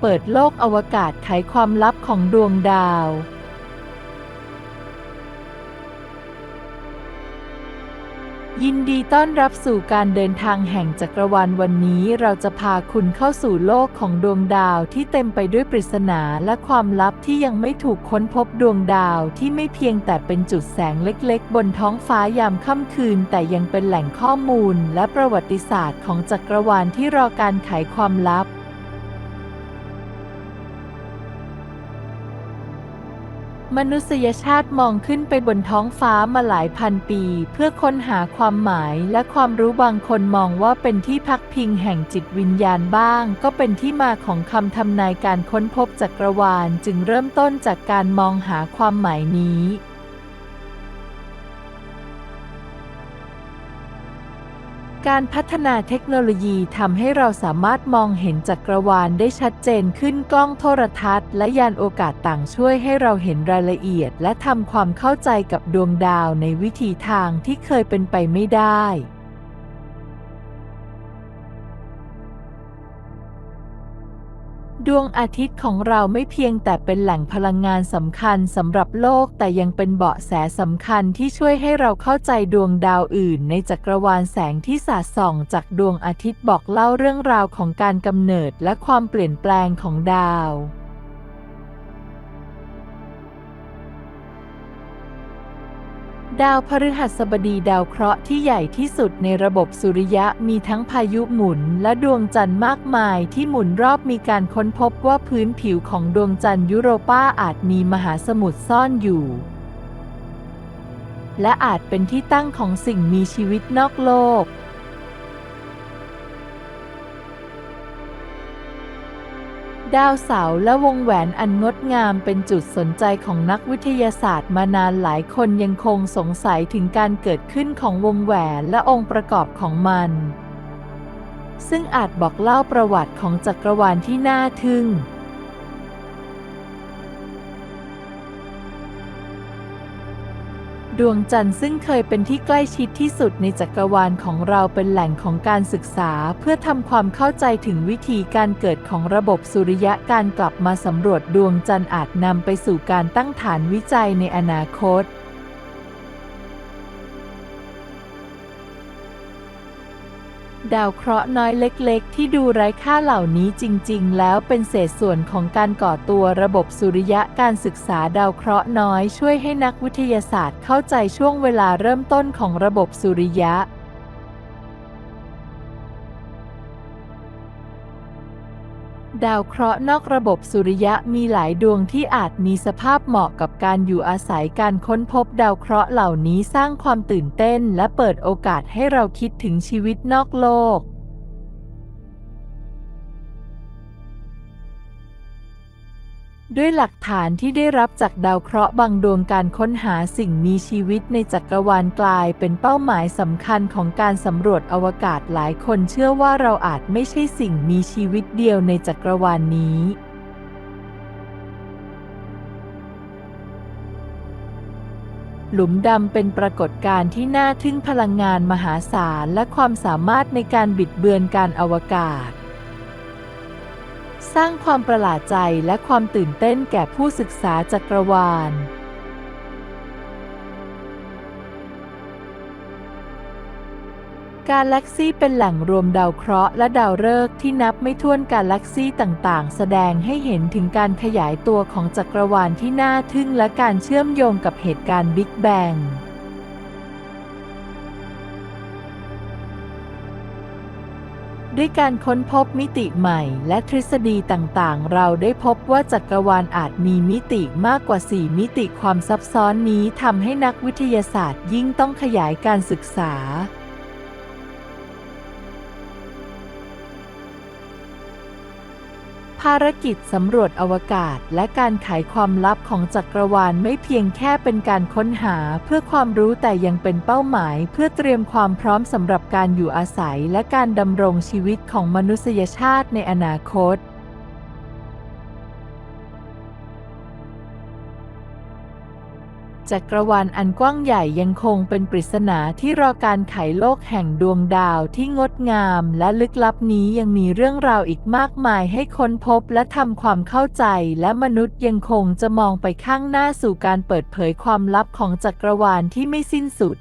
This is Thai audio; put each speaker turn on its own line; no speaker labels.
เปิดโลกอวกาศไขความลับของดวงดาว ยินดีต้อนรับสู่การเดินทางแห่งจักรวาลวันนี้เราจะพาคุณเข้าสู่โลกของดวงดาวที่เต็มไปด้วยปริศนาและความลับที่ยังไม่ถูกค้นพบดวงดาวที่ไม่เพียงแต่เป็นจุดแสงเล็กๆ บนท้องฟ้ายามค่ำคืน แต่ยังเป็นแหล่งข้อมูลและประวัติศาสตร์ของจักรวาลที่รอการไขความลับ มนุษยชาติมองขึ้นไปบนท้องฟ้ามาหลายพันปี เพื่อค้นหาความหมายและความรู้บางคนมองว่าเป็นที่พักพิงแห่งจิตวิญญาณบ้าง ก็เป็นที่มาของคำทำนายการค้นพบจักรวาลจึงเริ่มต้นจากการมองหาความหมายนี้ การพัฒนาเทคโนโลยีทำให้เราสามารถมองเห็นจักรวาลได้ชัดเจนขึ้นกล้องโทรทัศน์และยานโอกาสต่างช่วยให้เราเห็นรายละเอียด และทำความเข้าใจกับดวงดาวในวิธีทางที่เคยเป็นไปไม่ได้ ดวงอาทิตย์ของเราไม่เพียงแต่เป็นแหล่งพลังงานสำคัญสำหรับโลกแต่ยังเป็นเบาะแสสำคัญที่ช่วยให้เราเข้าใจดวงดาวอื่น ในจักรวาลแสงที่สาดส่อง จากดวงอาทิตย์บอกเล่าเรื่องราวของการกำเนิดและความเปลี่ยนแปลงของดาว ดาวพฤหัสบดีดาวเคราะห์ที่ใหญ่ที่สุดในระบบสุริยะมีทั้งพายุหมุนและดวงจันทร์มากมายที่หมุนรอบมีการค้นพบว่าพื้นผิวของดวงจันทร์ยุโรปาอาจมีมหาสมุทรซ่อนอยู่ และอาจเป็นที่ตั้งของสิ่งมีชีวิตนอกโลก ดาวเสาร์และวงแหวนอันงดงามเป็นจุดสนใจของนักวิทยาศาสตร์มานานหลายคนยังคงสงสัยถึงการเกิดขึ้นของวงแหวนและองค์ประกอบของมัน ซึ่งอาจบอกเล่าประวัติของจักรวาลที่น่าทึ่ง ดวงจันทร์ซึ่งเคยเป็นที่ใกล้ชิดที่สุดในจักรวาลของเราเป็นแหล่งของการศึกษา เพื่อทำความเข้าใจถึงวิธีการเกิดของระบบสุริยะการกลับมาสำรวจดวงจันทร์อาจนำไปสู่การตั้งฐานวิจัยในอนาคต ดาวเคราะห์น้อยเล็กๆ ที่ดูไร้ค่าเหล่านี้จริง ๆ แล้วเป็นเศษส่วนของการก่อตัวระบบสุริยะการศึกษาดาวเคราะห์น้อยช่วยให้นักวิทยาศาสตร์เข้าใจช่วงเวลาเริ่มต้นของระบบสุริยะ ดาวเคราะห์นอกระบบสุริยะมีหลายดวงที่อาจมีสภาพเหมาะกับการอยู่อาศัยการค้นพบดาวเคราะห์เหล่านี้สร้างความตื่นเต้น และเปิดโอกาสให้เราคิดถึงชีวิตนอกโลก ด้วยหลักฐานที่ได้รับจากดาวเคราะห์บางดวงการค้นหาสิ่งมีชีวิตในจักรวาลกลายเป็นเป้าหมายสำคัญของการสำรวจอวกาศหลายคนเชื่อว่าเราอาจไม่ใช่สิ่งมีชีวิตเดียวในจักรวาลนี้ หลุมดำเป็นปรากฏการณ์ที่น่าทึ่งพลังงานมหาศาลและความสามารถในการบิดเบือนการอวกาศ สร้างความประหลาดใจและความตื่นเต้นแก่ผู้ศึกษาจักรวาล กาแล็กซี่เป็นแหล่งรวมดาวเคราะห์และดาวฤกษ์ที่นับไม่ถ้วนกาแล็กซี่ต่างๆ แสดงให้เห็นถึงการขยายตัวของจักรวาลที่น่าทึ่งและการเชื่อมโยงกับเหตุการณ์บิ๊กแบง ด้วยการค้นพบมิติใหม่และทฤษฎีต่างๆ เราได้พบว่าจักรวาลอาจมีมิติมากกว่า 4 มิติความซับซ้อนนี้ทำให้นักวิทยาศาสตร์ยิ่งต้องขยายการศึกษาารกิจสำรวจอวกาศและการไขความลับของจักรวาลไม่เพียงแค่เป็นการค้นหาเพื่อความรู้แต่ยังเป็นเป้าหมาย เพื่อเตรียมความพร้อมสำหรับการอยู่อาศัย และการดำรงชีวิตของมนุษยชาติในอนาคต จักรวาลอันกว้างใหญ่ยังคงเป็นปริศนาที่รอการไขโลกแห่งดวงดาวที่งดงามและลึกลับนี้ยังมีเรื่องราวอีกมากมายให้ค้นพบและทำความเข้าใจและมนุษย์ยังคงจะมองไปข้างหน้าสู่การเปิดเผยความลับของจักรวาลที่ไม่สิ้นสุด